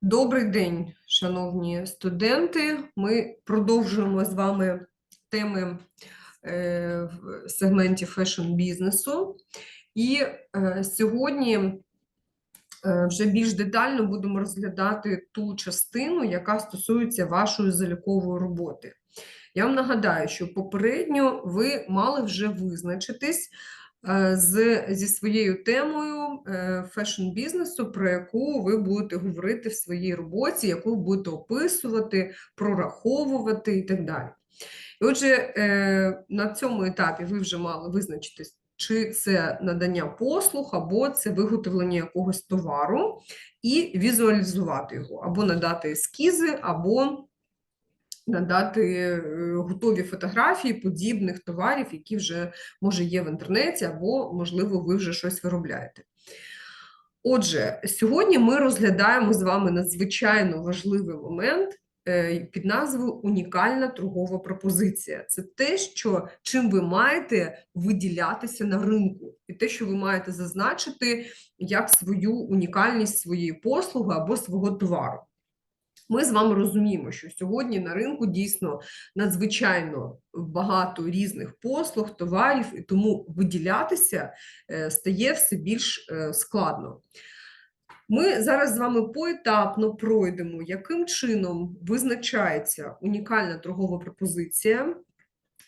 Добрий день, шановні студенти. Ми продовжуємо з вами теми е, в сегменті фешн-бізнесу. І е, сьогодні е, вже більш детально будемо розглядати ту частину, яка стосується вашої залікової роботи. Я вам нагадаю, що попередньо ви мали вже визначитись е, з, зі своєю темою е, фешн-бізнесу, про яку ви будете говорити в своїй роботі, яку ви будете описувати, прораховувати і так далі. І отже, е, на цьому етапі ви вже мали визначитись, чи це надання послуг, або це виготовлення якогось товару, і візуалізувати його, або надати ескізи, або надати е, готові фотографії подібних товарів, які вже може є в інтернеті, або, можливо, ви вже щось виробляєте. Отже, сьогодні ми розглядаємо з вами надзвичайно важливий момент е, під назвою Унікальна торгова пропозиція. Це те, що чим ви маєте виділятися на ринку, і те, що ви маєте зазначити як свою унікальність своєї послуги або свого товару. Ми з вами розуміємо, що сьогодні на ринку дійсно надзвичайно багато різних послуг, товарів, і тому виділятися е, стає все більш е, складно. Ми зараз з вами поетапно пройдемо, яким чином визначається унікальна торгова пропозиція.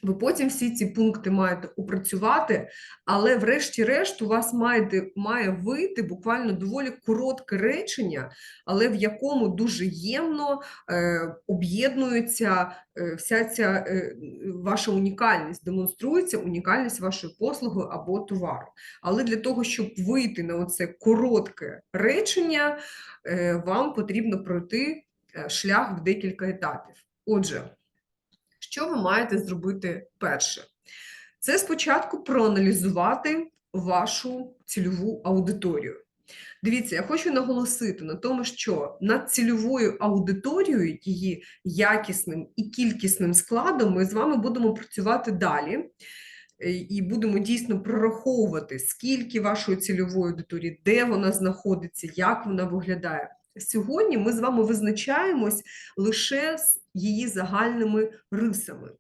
Ви потім всі ці пункти маєте опрацювати, але врешті-решт у вас маєте, має вийти буквально доволі коротке речення, але в якому дуже ємно е, об'єднується е, вся ця е, ваша унікальність, демонструється унікальність вашої послуги або товару. Але для того, щоб вийти на оце коротке речення, е, вам потрібно пройти е, шлях в декілька етапів. Отже, що ви маєте зробити перше? Це спочатку проаналізувати вашу цільову аудиторію. Дивіться, я хочу наголосити на тому, що над цільовою аудиторією, її якісним і кількісним складом ми з вами будемо працювати далі. е, І будемо дійсно прораховувати, скільки вашої цільової аудиторії, де вона знаходиться, як вона виглядає. Сьогодні ми з вами визначаємось лише з її загальними рисами.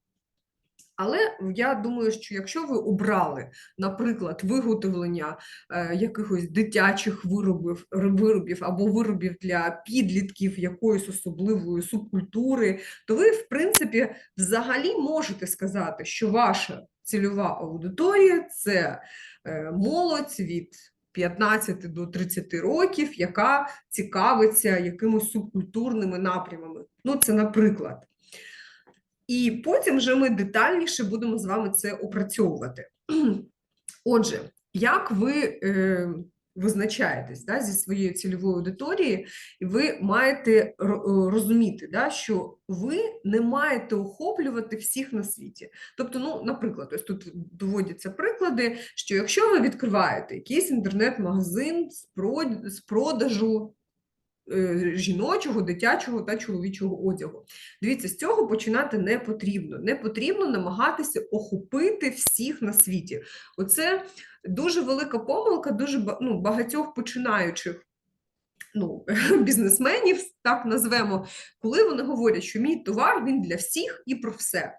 Але я думаю, що якщо ви обрали, наприклад, виготовлення е, якихось дитячих виробів, виробів або виробів для підлітків якоїсь особливої субкультури, то ви, в принципі, взагалі можете сказати, що ваша цільова аудиторія це е, молодь від 15 до 30 років, яка цікавиться якимось субкультурними напрямами. Ну, це наприклад. І потім вже ми детальніше будемо з вами це опрацьовувати. Отже, як ви е, визначаєтесь да, зі своєю цільовою аудиторією, і ви маєте е, розуміти, да, що ви не маєте охоплювати всіх на світі. Тобто, ну, наприклад, ось тут доводяться приклади, що якщо ви відкриваєте якийсь інтернет-магазин з продажу жіночого, дитячого та чоловічого одягу. Дивіться, з цього починати не потрібно. Не потрібно намагатися охопити всіх на світі. Оце дуже велика помилка, дуже ну, багатьох починаючих. Ну, бізнесменів, так назвемо, коли вони говорять, що мій товар він для всіх і про все.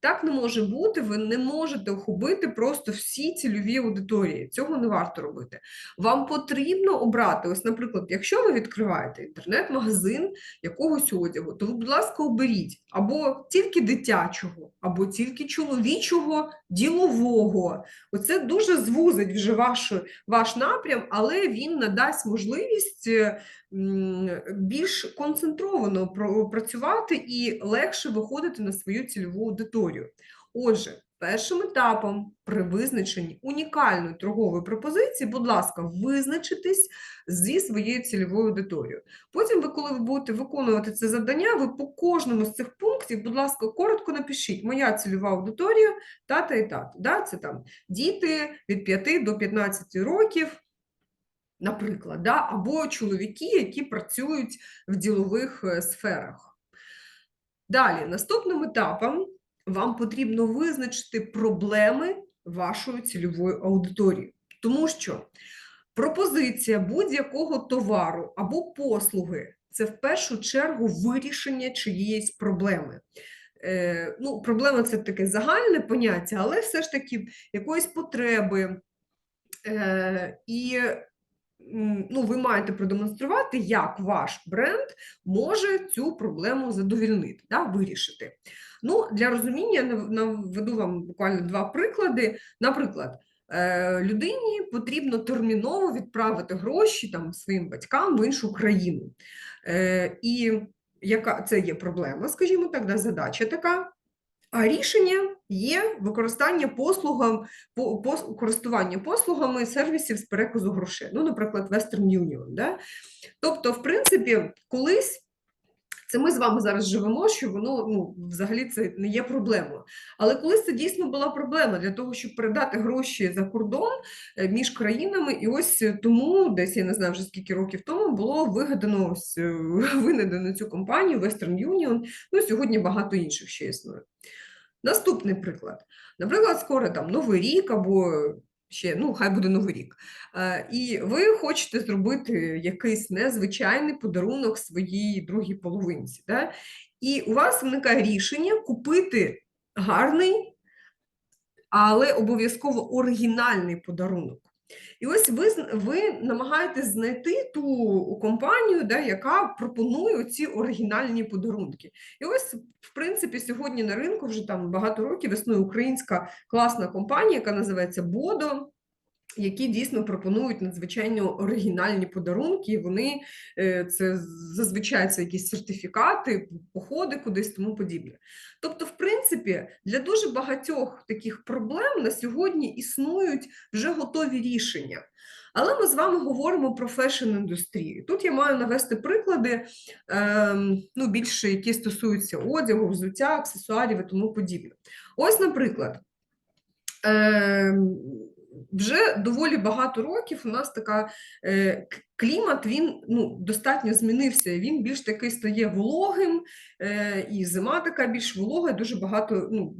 Так не може бути, ви не можете охопити просто всі цільові аудиторії. Цього не варто робити. Вам потрібно обрати, ось, наприклад, якщо ви відкриваєте інтернет-магазин якогось одягу, то, будь ласка, оберіть або тільки дитячого, або тільки чоловічого, ділового. Оце дуже звузить вже ваш, ваш напрям, але він надасть можливість е, більш концентровано працювати і легше виходити на свою цільову аудиторію. Отже, першим етапом при визначенні унікальної торгової пропозиції, будь ласка, визначитись зі своєю цільовою аудиторією. Потім, ви, коли ви будете виконувати це завдання, ви по кожному з цих пунктів, будь ласка, коротко напишіть моя цільова аудиторія, тата і тата. Да? Це там діти від 5 до 15 років. Наприклад, да? або чоловіки, які працюють в ділових е, сферах. Далі, наступним етапом вам потрібно визначити проблеми вашої цільової аудиторії, тому що пропозиція будь-якого товару або послуги це в першу чергу вирішення чиєїсь проблеми. Е, ну, проблема це таке загальне поняття, але все ж таки якоїсь потреби. Е, і ну, ви маєте продемонструвати, як ваш бренд може цю проблему задовільнити, да, вирішити. Ну, для розуміння нав- наведу вам буквально два приклади. Наприклад, е, людині потрібно терміново відправити гроші там, своїм батькам в іншу країну. Е, І яка це є проблема, скажімо так, да, задача така. А рішення є використання послугам, по, по користування послугами сервісів з переказу грошей. Ну, наприклад, Western Union. Да? Тобто, в принципі, колись це ми з вами зараз живемо, що воно ну, взагалі це не є проблемою. Але колись це дійсно була проблема для того, щоб передати гроші за кордон е, між країнами. І ось тому, десь я не знаю вже скільки років тому, було вигадано е, винайдено цю компанію Western Union. Ну сьогодні багато інших ще існує. Наступний приклад. Наприклад, скоро там Новий рік або ще, ну, хай буде Новий рік. Е, І ви хочете зробити якийсь незвичайний подарунок своїй другій половинці. Да? І у вас виникає рішення купити гарний, але обов'язково оригінальний подарунок. І ось ви, ви намагаєтесь знайти ту компанію, да, яка пропонує ці оригінальні подарунки. І ось, в принципі, сьогодні на ринку вже там багато років існує українська класна компанія, яка називається Бодо. Які дійсно пропонують надзвичайно оригінальні подарунки, і вони е, це зазвичай це якісь сертифікати, походи кудись тому подібне. Тобто, в принципі, для дуже багатьох таких проблем на сьогодні існують вже готові рішення. Але ми з вами говоримо про фешн-індустрію. Тут я маю навести приклади, ем, ну, більше які стосуються одягу, взуття, аксесуарів і тому подібне. Ось, наприклад, ем, вже доволі багато років у нас така е, клімат, він ну, достатньо змінився. Він більш такий стає вологим, е, і зима така більш волога, дуже багато ну,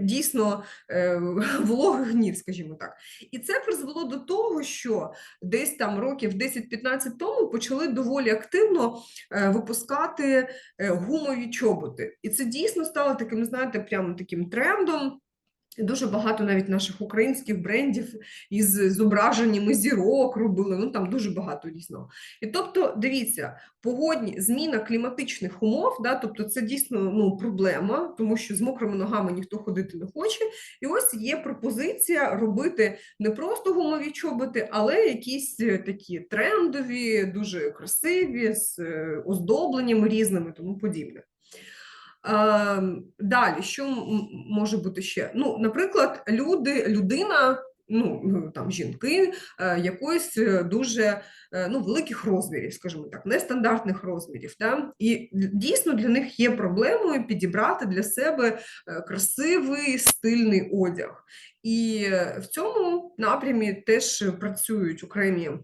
дійсно е, вологих днів, скажімо так. І це призвело до того, що десь там років 10-15 тому почали доволі активно е, випускати е, гумові чоботи. І це дійсно стало таким, знаєте, прямо таким трендом. Дуже багато навіть наших українських брендів із зображеннями зірок робили, ну там дуже багато дійсно. І тобто, дивіться, погодні зміна кліматичних умов, да, тобто це дійсно ну, проблема, тому що з мокрими ногами ніхто ходити не хоче. І ось є пропозиція робити не просто гумові чоботи, але якісь е, такі трендові, дуже красиві, з е, оздобленнями різними тому подібне. Ем, Далі, що може бути ще? Ну, наприклад, люди, людина, ну ну, там жінки е, якоїсь е, дуже е, ну, великих розмірів, скажімо так, нестандартних розмірів. Да? І дійсно для них є проблемою підібрати для себе е, красивий стильний одяг. І е, в цьому напрямі теж працюють окремі е,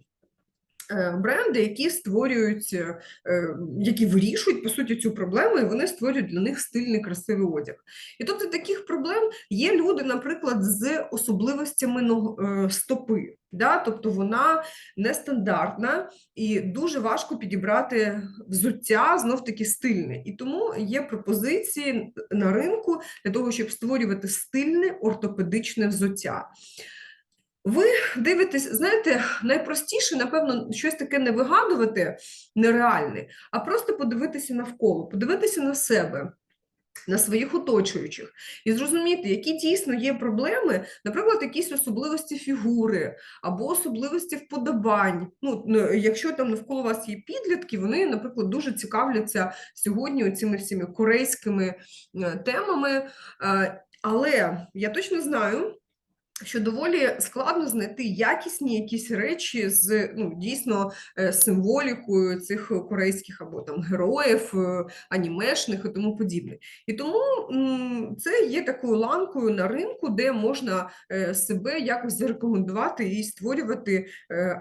бренди, які створюють, е, е, які вирішують по суті цю проблему, і вони створюють для них стильний красивий одяг. І тобто таких проблем є люди, наприклад, з особливостями е, стопи. Да? Тобто вона нестандартна і дуже важко підібрати взуття знов таки стильне. І тому є пропозиції на ринку для того, щоб створювати стильне ортопедичне взуття. Ви дивитесь, знаєте, найпростіше, напевно, щось таке не вигадувати нереальне, а просто подивитися навколо, подивитися на себе, на своїх оточуючих і зрозуміти, які дійсно є проблеми, наприклад, якісь особливості фігури або особливості вподобань. Ну, якщо там навколо вас є підлітки, вони, наприклад, дуже цікавляться сьогодні цими всіми корейськими е, темами. Е, Але я точно знаю що доволі складно знайти якісні якісь речі з ну, дійсно е, символікою цих корейських або там героїв, е, анімешних і тому подібне. І тому це є такою ланкою на ринку, де можна е, себе якось зарекомендувати і створювати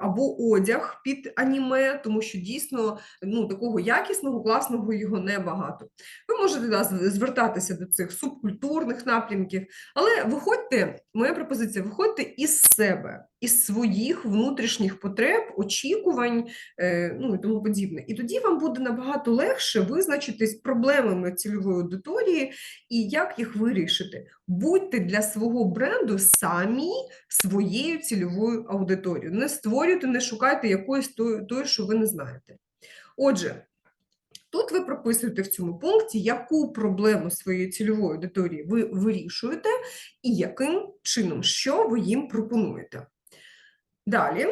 або одяг під аніме, тому що дійсно ну, такого якісного, класного його небагато. Ви можете да, звертатися до цих субкультурних напрямків, але виходьте, моя пропозиція, виходьте із себе, із своїх внутрішніх потреб, очікувань, е, ну і тому подібне. І тоді вам буде набагато легше визначитись проблемами цільової аудиторії і як їх вирішити. Будьте для свого бренду самі своєю цільовою аудиторією. Не створюйте, не шукайте якоїсь тої, тої, що ви не знаєте. Отже, Тут ви прописуєте в цьому пункті, яку проблему своєї цільової аудиторії ви вирішуєте і яким чином, що ви їм пропонуєте. Далі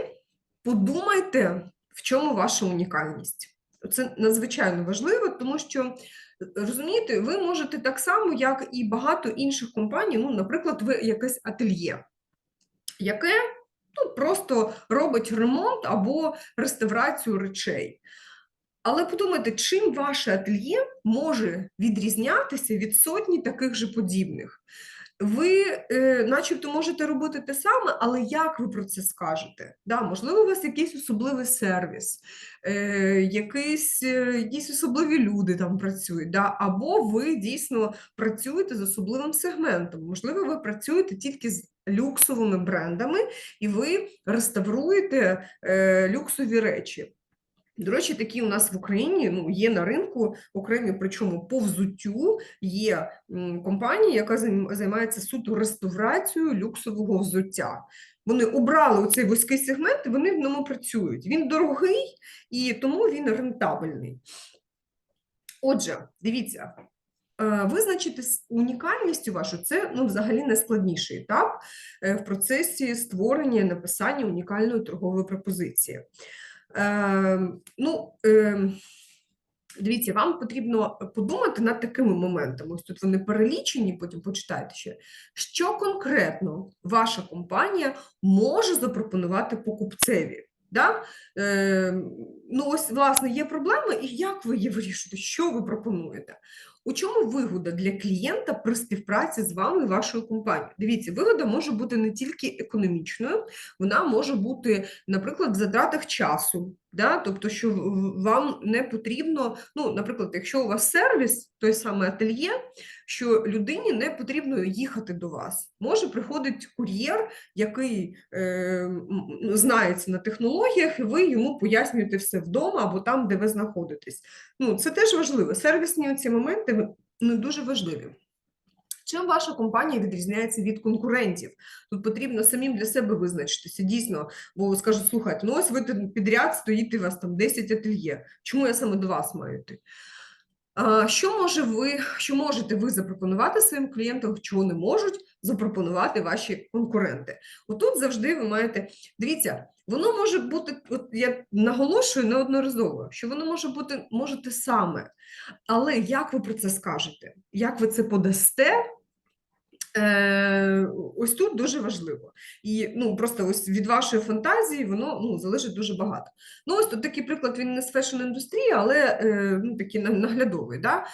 подумайте, в чому ваша унікальність. Це надзвичайно важливо, тому що розумієте, ви можете так само, як і багато інших компаній, ну, наприклад, ви якесь ательє, яке ну, просто робить ремонт або реставрацію речей. Але подумайте, чим ваше ательє може відрізнятися від сотні таких же подібних? Ви, е, начебто, можете робити те саме, але як ви про це скажете? Да, можливо, у вас якийсь особливий сервіс, е, якийсь, е, якісь особливі люди там працюють, да? або ви дійсно працюєте з особливим сегментом. Можливо, ви працюєте тільки з люксовими брендами, і ви реставруєте е, люксові речі. До речі, такі у нас в Україні ну, є на ринку окремі, причому по взуттю є компанія, яка займається суто реставрацією люксового взуття. Вони обрали цей вузький сегмент, і вони в ньому працюють. Він дорогий і тому він рентабельний. Отже, дивіться, е, визначити унікальність вашу це ну, взагалі найскладніший етап е, в процесі створення і написання унікальної торгової пропозиції. Е, ну, е, дивіться, вам потрібно подумати над такими моментами. Ось тут вони перелічені, потім почитайте ще. Що конкретно ваша компанія може запропонувати покупцеві? Да? Е, ну, ось, власне, є проблема, і як ви її вирішуєте? Що ви пропонуєте? У чому вигода для клієнта при співпраці з вами і вашою компанією? Дивіться, вигода може бути не тільки економічною, вона може бути, наприклад, в затратах часу. Да? Тобто, що вам не потрібно, ну, наприклад, якщо у вас сервіс, той самий ательє, що людині не потрібно їхати до вас. Може приходить кур'єр, який е, знається на технологіях, і ви йому пояснюєте все вдома або там, де ви знаходитесь. Ну, це теж важливо. Сервісні ці моменти ну, дуже важливі. Чим ваша компанія відрізняється від конкурентів? Тут потрібно самим для себе визначитися. Дійсно, бо скажуть, слухайте, ну ось ви підряд стоїте, у вас там 10 ательє. Чому я саме до вас маю йти? Що може ви, що можете ви запропонувати своїм клієнтам, чого не можуть запропонувати ваші конкуренти? Отут завжди ви маєте. Дивіться, воно може бути, от я наголошую неодноразово, що воно може бути може те саме, але як ви про це скажете? Як ви це подасте? Е, ось тут дуже важливо. І ну, просто ось від вашої фантазії воно ну, залежить дуже багато. Ну, ось тут такий приклад, він не з фешн-індустрії, але е, ну, такий на- наглядовий. Да?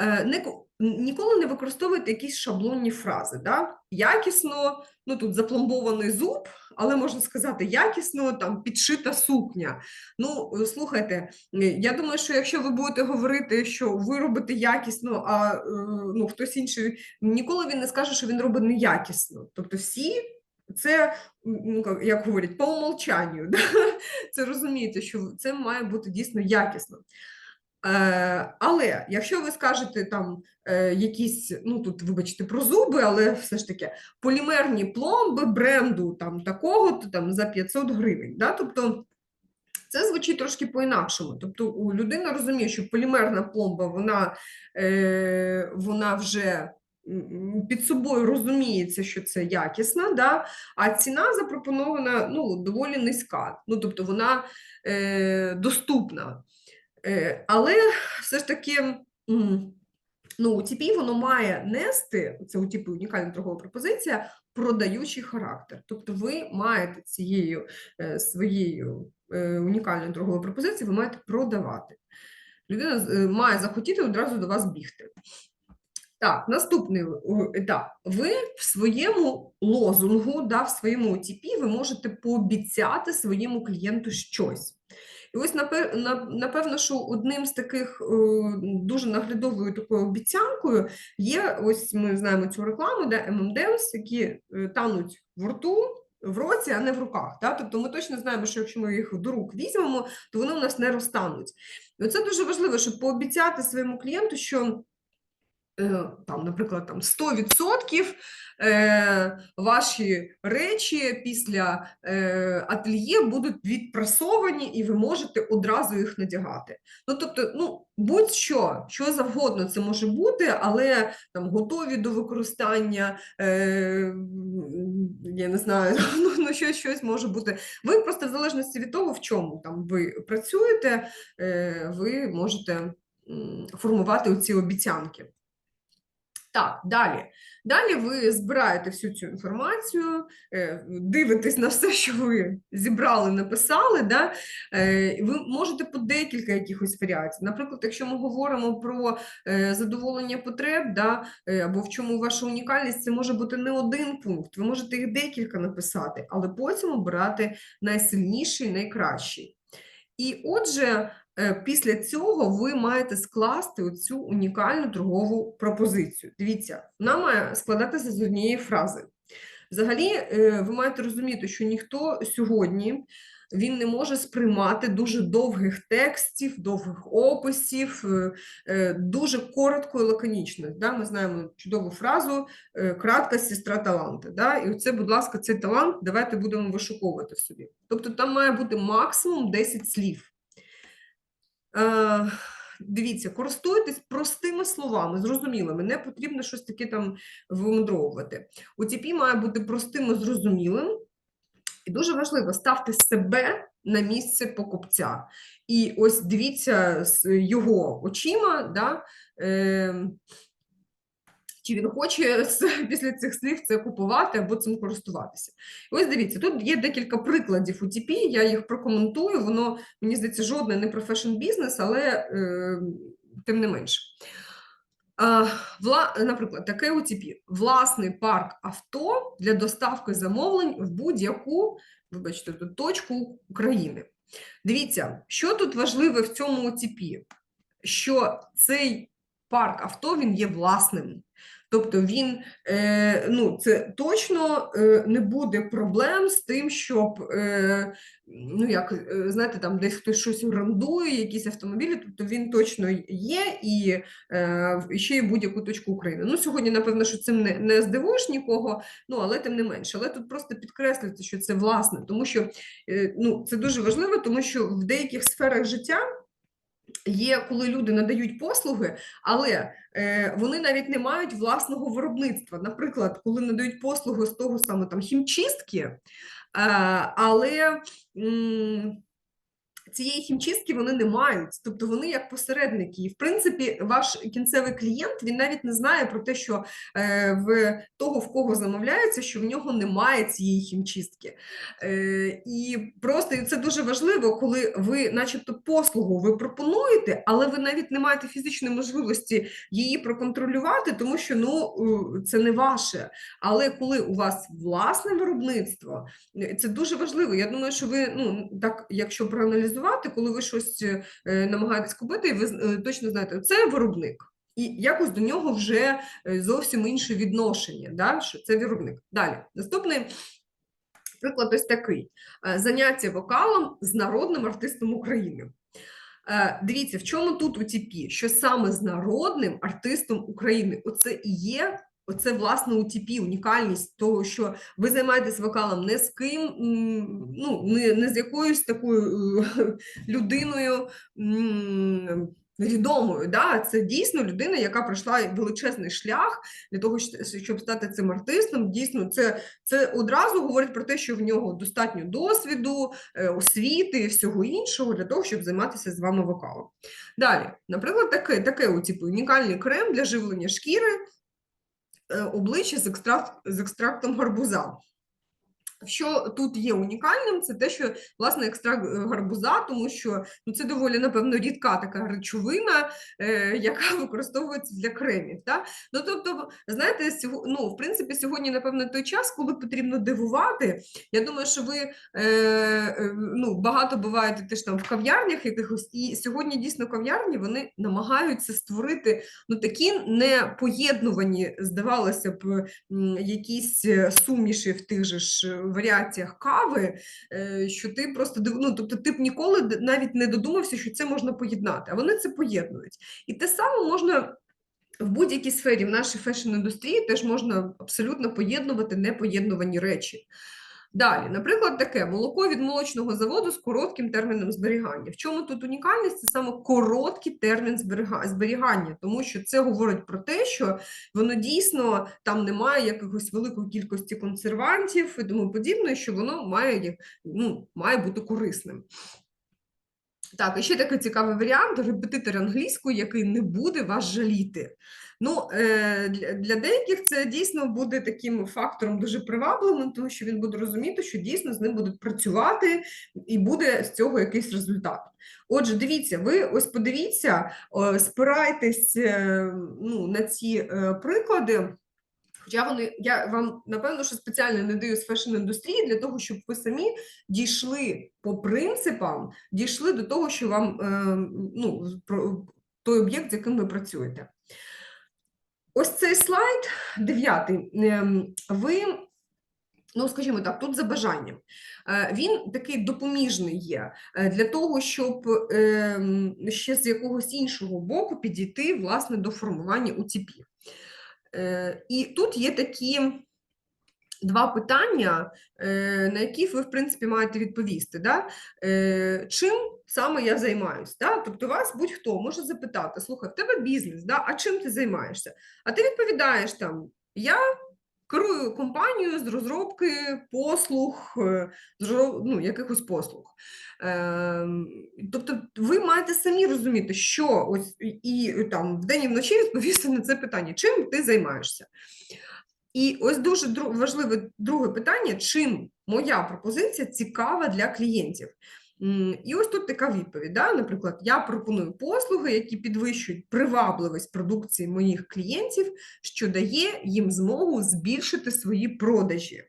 Е, не, ніколи не використовуйте якісь шаблонні фрази. Да? Якісно, ну тут запломбований зуб, але можна сказати, якісно там підшита сукня. Ну, е, слухайте, е, я думаю, що якщо ви будете говорити, що ви робите якісно, а ну, хтось інший ніколи він не скаже, що він робить неякісно. Тобто всі це, ну, як говорять, по умолчанню. Да? Це розумієте, що це має бути дійсно якісно. Е, але якщо ви скажете там е, якісь, ну тут, вибачте, про зуби, але все ж таки полімерні пломби бренду там такого-то там за 500 гривень. Да? Тобто це звучить трошки по-інакшому. Тобто у людина розуміє, що полімерна пломба, вона, е, вона вже під собою розуміється, що це якісна, да? а ціна запропонована ну, доволі низька. Ну, тобто вона е, доступна. Е, але все ж таки. Ну, UTP воно має нести, це UTP, унікальна торгова пропозиція, продаючий характер. Тобто ви маєте цією е, своєю е, унікальною торговою пропозицією, ви маєте продавати. Людина має захотіти одразу до вас бігти. Так, наступний етап. Ви в своєму лозунгу, да, в своєму OTP ви можете пообіцяти своєму клієнту щось. І ось напевно, що одним з таких е, дуже наглядовою такою обіцянкою є ось ми знаємо цю рекламу, де M&M's, які е, тануть в рту, в році, а не в руках. Да? Тобто ми точно знаємо, що якщо ми їх до рук візьмемо, то вони у нас не розтануть. І це дуже важливо, щоб пообіцяти своєму клієнту, що там, наприклад, там 100% е, ваші речі після е, ательє будуть відпрасовані, і ви можете одразу їх надягати. Ну, тобто, ну, будь-що, що завгодно це може бути, але там готові до використання, е, я не знаю, ну, ну щось, щось може бути. Ви просто в залежності від того, в чому там ви працюєте, е, ви можете формувати ці обіцянки. Так, далі. Далі ви збираєте всю цю інформацію, е, дивитесь на все, що ви зібрали, написали. Да? Е, Ви можете по декілька якихось варіацій. Наприклад, якщо ми говоримо про е, задоволення потреб, да, або в чому ваша унікальність, це може бути не один пункт, ви можете їх декілька написати, але потім обирати найсильніший, найкращий. І отже, після цього ви маєте скласти оцю унікальну торгову пропозицію. Дивіться, вона має складатися з однієї фрази. Взагалі, е, ви маєте розуміти, що ніхто сьогодні він не може сприймати дуже довгих текстів, довгих описів, е, е, дуже коротко і лаконічно. Да? Ми знаємо чудову фразу е, кратка сестра таланта. Да? І оце, будь ласка, цей талант давайте будемо вишуковувати собі. Тобто там має бути максимум 10 слів. Е, Дивіться, користуйтесь простими словами, зрозумілими, не потрібно щось таке там вимудровувати. OTP має бути простим і зрозумілим, і дуже важливо ставте себе на місце покупця. І ось дивіться з його очима, да, е, чи він хоче після цих слів це купувати або цим користуватися. І ось дивіться, тут є декілька прикладів UTP, я їх прокоментую, воно, мені здається, жодне не про фешн-бізнес, але е, тим не менше. Вла, наприклад, таке UTP. Власний парк авто для доставки замовлень в будь-яку, вибачте, точку України. Дивіться, що тут важливе в цьому UTP? Що цей парк авто він є власним. Тобто він, е, ну, це точно е, не буде проблем з тим, щоб, е, ну, як, знаєте, там десь хтось щось орендує, якісь автомобілі, тобто він точно є і ще й будь-яку точку України. Ну, сьогодні, напевно, що цим не, не здивуєш нікого, ну, але тим не менше. Але тут просто підкреслюється, що це власне, тому що ну, це дуже важливо, тому що в деяких сферах життя є, коли люди надають послуги, але е, вони навіть не мають власного виробництва. Наприклад, коли надають послуги з того саме там хімчистки, е, але м, цієї хімчистки вони не мають, тобто вони як посередники. І в принципі, ваш кінцевий клієнт він навіть не знає про те, що е, в того, в кого замовляється, що в нього немає цієї хімчистки. Е, і просто це дуже важливо, коли ви, начебто, послугу ви пропонуєте, але ви навіть не маєте фізичної можливості її проконтролювати, тому що ну це не ваше. Але коли у вас власне виробництво, е, це дуже важливо. Я думаю, що ви ну так, якщо проаналізувати, коли ви щось е, намагаєтесь купити, і ви е, точно знаєте, це виробник. І якось до нього вже е, зовсім інше відношення, да? що це виробник. Далі, наступний приклад ось такий: Е, заняття вокалом з народним артистом України. Е, Дивіться, в чому тут UTP? Що саме з народним артистом України? Оце і є. Оце власне UTP, унікальність того, що ви займаєтесь вокалом не з ким, ну не, не з якоюсь такою е, людиною, відомою. Да? Це дійсно людина, яка пройшла величезний шлях для того, щоб стати цим артистом. Дійсно, це, це одразу говорить про те, що в нього достатньо досвіду, е, освіти і всього іншого для того, щоб займатися з вами вокалом. Далі, наприклад, таке, таке типу, унікальний крем для живлення шкіри обличчя з, екстракт, з екстрактом гарбуза. Що тут є унікальним, це те, що власне екстракт гарбуза, тому що ну, це доволі, напевно, рідка така речовина, е, яка використовується для кремів. Та? Ну, тобто, знаєте, сього- ну, в принципі, сьогодні, напевно, той час, коли потрібно дивувати. Я думаю, що ви е, е, ну, багато буваєте теж там в кав'ярнях якихось, і сьогодні дійсно кав'ярні вони намагаються створити ну, такі непоєднувані, здавалося б, якісь е, суміші в тих же ж е, варіаціях кави, е, що ти просто ну, тобто ти б ніколи навіть не додумався, що це можна поєднати, а вони це поєднують. І те саме можна. В будь-якій сфері в нашій фешн-індустрії теж можна абсолютно поєднувати непоєднувані речі. Далі, наприклад, таке молоко від молочного заводу з коротким терміном зберігання. В чому тут унікальність? Це саме короткий термін зберіга- зберігання, тому що це говорить про те, що воно дійсно там немає якихось великої кількості консервантів і тому подібне, що воно має, ну, має бути корисним. Так, і ще такий цікавий варіант репетитор англійської, який не буде вас жаліти. Ну, е, для, деяких це дійсно буде таким фактором дуже привабливим, тому що він буде розуміти, що дійсно з ним будуть працювати і буде з цього якийсь результат. Отже, дивіться, ви ось подивіться, е, спирайтесь е, ну, на ці приклади. Хоча вони, я вам напевно, що спеціально не даю з фешн-індустрії для того, щоб ви самі дійшли по принципам, дійшли до того, що вам е, ну, про той об'єкт, з яким ви працюєте. Ось цей слайд, дев'ятий, ем, ви, ну, скажімо так, тут за бажанням. Е, Він такий допоміжний є е, для того, щоб ем, ще з якогось іншого боку підійти, власне, до формування UTP. Е, І тут є такі два питання, е, на які ви, в принципі, маєте відповісти. Да? Е, Чим саме я займаюся? Да? Тобто вас будь-хто може запитати: слухай, в тебе бізнес, да? а чим ти займаєшся? А ти відповідаєш там: я керую компанією з розробки послуг, е, ну, якихось послуг. Ем, Тобто ви маєте самі розуміти, що ось і і там вдень і вночі відповісти на це питання, чим ти займаєшся. І ось дуже важливе друге питання: чим моя пропозиція цікава для клієнтів? І ось тут така відповідь. Да? Наприклад, я пропоную послуги, які підвищують привабливість продукції моїх клієнтів, що дає їм змогу збільшити свої продажі.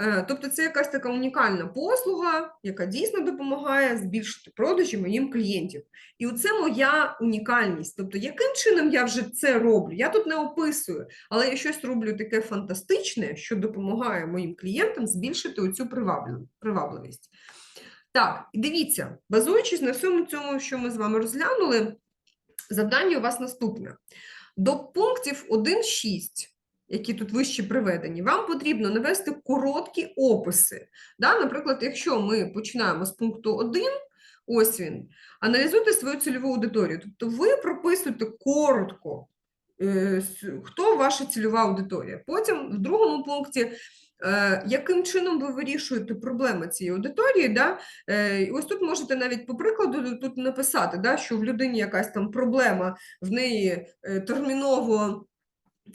Е, Тобто це якась така унікальна послуга, яка дійсно допомагає збільшити продажі моїм клієнтів. І оце моя унікальність. Тобто, яким чином я вже це роблю? Я тут не описую, але я щось роблю таке фантастичне, що допомагає моїм клієнтам збільшити оцю привабливість. Так, дивіться, базуючись на всьому цьому, що ми з вами розглянули, завдання у вас наступне. До пунктів 1.6 які тут вище приведені, вам потрібно навести короткі описи. Да? Наприклад, якщо ми починаємо з пункту 1, ось він, аналізуйте свою цільову аудиторію. Тобто ви прописуєте коротко, е, хто ваша цільова аудиторія. Потім в другому пункті, яким чином ви вирішуєте проблеми цієї аудиторії. Да? Е, Ось тут можете навіть по прикладу тут написати, да, що в людині якась там проблема, в неї е, терміново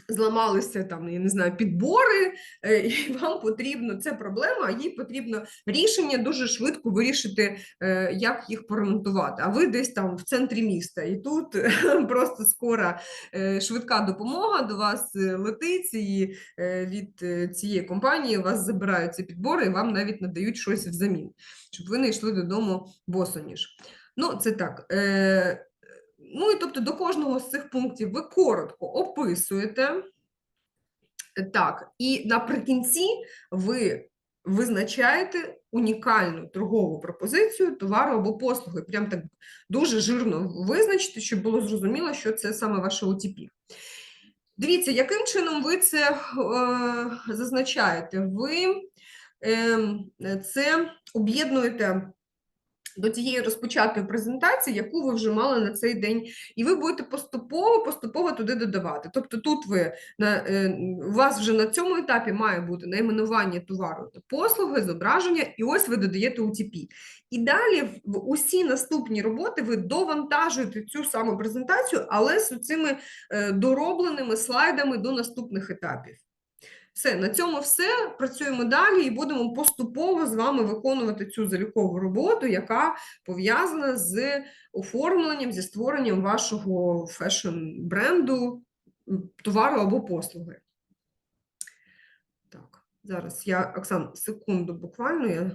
зламалися там, я не знаю, підбори, е, і вам потрібно, це проблема, їй потрібно рішення дуже швидко вирішити, е, як їх поремонтувати. А ви десь там в центрі міста, і тут просто скора е, швидка допомога до вас летить, і від цієї компанії вас забирають ці підбори і вам навіть надають щось взамін, щоб ви не йшли додому босоніж. Ну, це так. Ну і тобто до кожного з цих пунктів ви коротко описуєте. Так, і наприкінці ви визначаєте унікальну торгову пропозицію товару або послуги. Прям так дуже жирно визначити, щоб було зрозуміло, що це саме ваше OTP. Дивіться, яким чином ви це е, зазначаєте? Ви е, це об'єднуєте до тієї розпочатої презентації, яку ви вже мали на цей день, і ви будете поступово поступово туди додавати. Тобто, тут ви на е, у вас вже на цьому етапі має бути найменування товару та послуги, зображення, і ось ви додаєте UTP. І далі в- усі наступні роботи ви довантажуєте цю саму презентацію, але з цими е, доробленими слайдами до наступних етапів. Все, на цьому все. Працюємо далі і будемо поступово з вами виконувати цю залікову роботу, яка пов'язана з оформленням, зі створенням вашого фешн-бренду, товару або послуги. Так, зараз я, Оксан, секунду буквально я.